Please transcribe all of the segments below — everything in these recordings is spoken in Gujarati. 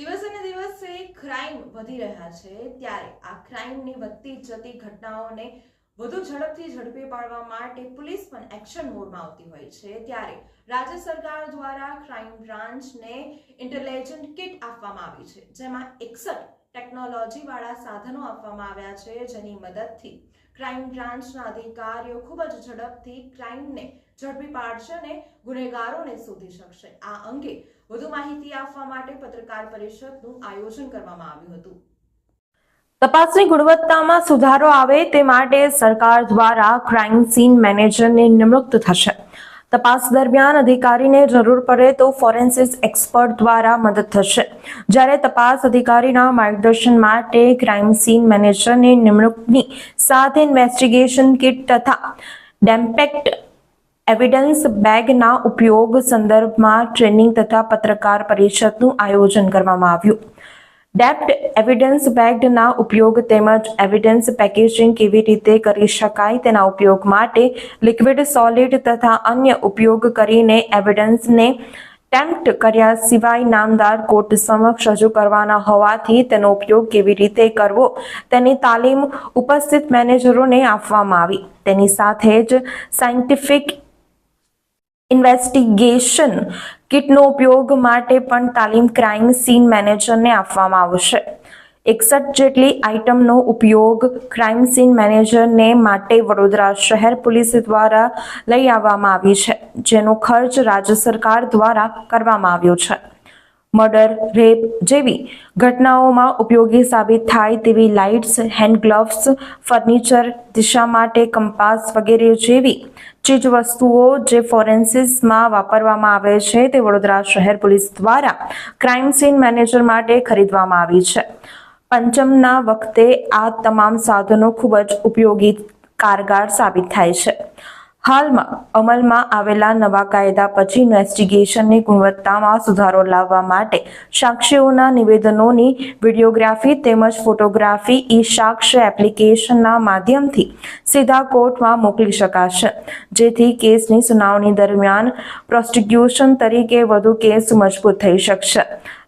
દિવસે ને દિવસે ક્રાઇમ વધી રહ્યા છે ત્યારે આ ક્રાઇમની વધતી જતી ઘટનાઓને વધુ ઝડપથી ઝડપી પાડવા માટે પોલીસ પણ એક્શન મોડમાં આવતી હોય છે. ત્યારે રાજ્ય સરકાર દ્વારા ક્રાઇમ બ્રાન્ચને ઇન્ટેલિજન્ટ કિટ આપવામાં આવી છે, જેમાં એકસઠ ટેકનોલોજી વાળા સાધનો આપવામાં આવ્યા છે જેની મદદથી ક્રાઇમ બ્રાન્ચના અધિકારીઓ ખૂબ જ ઝડપથી ક્રાઇમને ઝડપી પાડશે અને ગુનેગારોને શોધી શકશે. આ અંગે વધુ માહિતી આપવા માટે પત્રકાર પરિષદનું આયોજન કરવામાં આવ્યું હતું. તપાસની ગુણવત્તામાં સુધારો આવે તે માટે સરકાર દ્વારા ક્રાઇમ સીન મેનેજરને નિમણૂક થશે. તપાસ દરમિયાન અધિકારીને જરૂર પડે તો ફોરેન્સિસ એક્સપર્ટ દ્વારા મદદ થશે. જ્યારે તપાસ અધિકારીના માર્ગદર્શન માટે ક્રાઇમ સીન મેનેજરની નિમણૂકની સાથે ઇન્વેસ્ટિગેશન કિટ તથા ડેમ્પેક્ટ એવિડન્સ બેગના ઉપયોગ સંદર્ભમાં ટ્રેનિંગ તથા પત્રકાર પરિષદનું આયોજન કરવામાં આવ્યું. ડેપ્ટ એવિડન્સ બેગના ઉપયોગ તેમજ એવિડન્સ પેકેજિંગ કેવી રીતે કરી શકાય તેના ઉપયોગ માટે લિક્વિડ, સોલિડ તથા અન્ય ઉપયોગ કરીને એવિડન્સને ટેમ્પ્ટ કર્યા સિવાય નામદાર કોર્ટ સમક્ષ રજૂ કરવાના હોવાથી તેનો ઉપયોગ કેવી રીતે કરવો તેની તાલીમ ઉપસ્થિત મેનેજરોને આપવામાં આવી. તેની સાથે જ સાયન્ટિફિક ઇન્વેસ્ટિગેશન કિટનો ઉપયોગ માટે પણ તાલીમ ક્રાઇમ સીન મેનેજરને આપવામાં આવશે. એકસઠ જેટલી આઇટમનો ઉપયોગ ક્રાઇમ સીન મેનેજરને માટે વડોદરા શહેર પોલીસ દ્વારા લઈ આવવામાં આવી છે, જેનો ખર્ચ રાજ્ય સરકાર દ્વારા કરવામાં આવ્યો છે. મર્ડર, રેપ જેવી ઘટનાઓમાં ઉપયોગી સાબિત થાય તેવી લાઇટ્સ, હેન્ડ ગ્લવ્સ, ફર્નિચર, દિશા માટે કંપાસ વગેરે જેવી ચીજ વસ્તુઓ જે ફોરેન્સિસમાં વાપરવામાં આવે છે તે વડોદરા શહેર પોલીસ દ્વારા ક્રાઇમ સીન મેનેજર માટે ખરીદવામાં આવી છે. પંચમના વખતે આ તમામ સાધનો ખૂબ જ ઉપયોગી કારગર સાબિત થાય છે. હાલમાં અમલમાં આવેલા નવા કાયદા પછી ઇન્વેસ્ટિગેશનની ગુણવત્તામાં સુધારો લાવવા માટે સાક્ષીઓના નિવેદનોની વિડીયોગ્રાફી તેમજ ફોટોગ્રાફી ઈ સાક્ષ્ય એપ્લિકેશનના માધ્યમથી સીધા કોર્ટમાં મોકલી શકાશે. જેથી કેસની સુનાવણી દરમિયાન પ્રોસ્ટિક્યુશન તરીકે વધુ કેસ મજબૂત થઈ શકશે.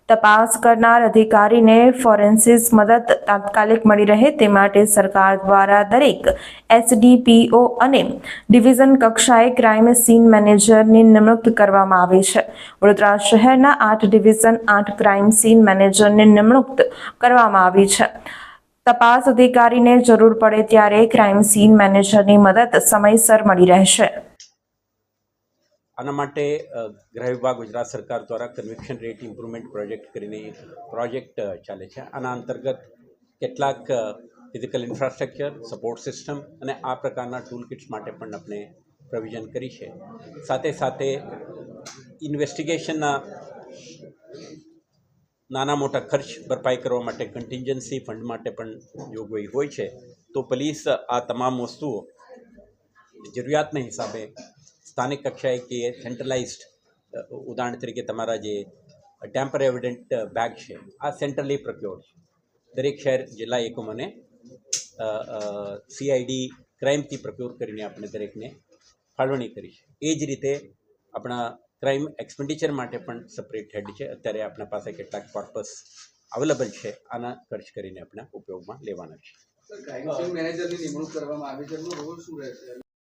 તપાસ કરનાર અધિકારીને ફોરેન્સિસ મદદ તાત્કાલિક મળી રહે તે માટે સરકાર દ્વારા દરેક એસડીપીઓ અને ડિવિઝન કક્ષાએ ક્રાઇમ સીન મેનેજરની નિમણૂક કરવામાં આવી છે. વડોદરા શહેરના આઠ ડિવિઝન, આઠ ક્રાઇમ સીન મેનેજરની નિમણૂક કરવામાં આવી છે. તપાસ અધિકારીને જરૂર પડે ત્યારે ક્રાઇમ સીન મેનેજરની મદદ સમયસર મળી રહેશે. આના માટે ગૃહ વિભાગ, ગુજરાત સરકાર દ્વારા કન્વિક્શન રેટ ઇમ્પ્રુવમેન્ટ પ્રોજેક્ટ કરીને પ્રોજેક્ટ ચાલે છે. આના અંતર્ગત કેટલાક ફિઝિકલ ઇન્ફ્રાસ્ટ્રક્ચર સપોર્ટ સિસ્ટમ અને આ પ્રકારના ટૂલ કિટ્સ માટે પણ આપણે પ્રોવિઝન કરી છે. સાથે સાથે ઇન્વેસ્ટિગેશનના નાના મોટા ખર્ચ ભરપાઈ કરવા માટે કન્ટિન્જન્સી ફંડ માટે પણ જોગવાઈ હોય છે. તો પોલીસ આ તમામ વસ્તુઓ જરૂરિયાતના હિસાબે સ્થાનિક કક્ષાએ કે સેન્ટ્રલાઇઝ્ડ ઉદાહરણ તરીકે તમારા જે ટેમ્પર એવિડન્ટ બેગ છે, આ સેન્ટ્રલી પ્રક્યોર છે. દરેક શહેર, જિલ્લા એકમોને સીઆઈડી ક્રાઇમથી પ્રક્યોર કરીને આપણે દરેકને ફાળવણી કરી છે. એ જ રીતે આપણા ક્રાઇમ એક્સપેન્ડિચર માટે પણ સપરેટ હેડ છે. અત્યારે આપણા પાસે કેટલાક પર્પસ અવેલેબલ છે. આના ખર્ચ કરીને આપણે ઉપયોગમાં લેવાના છે.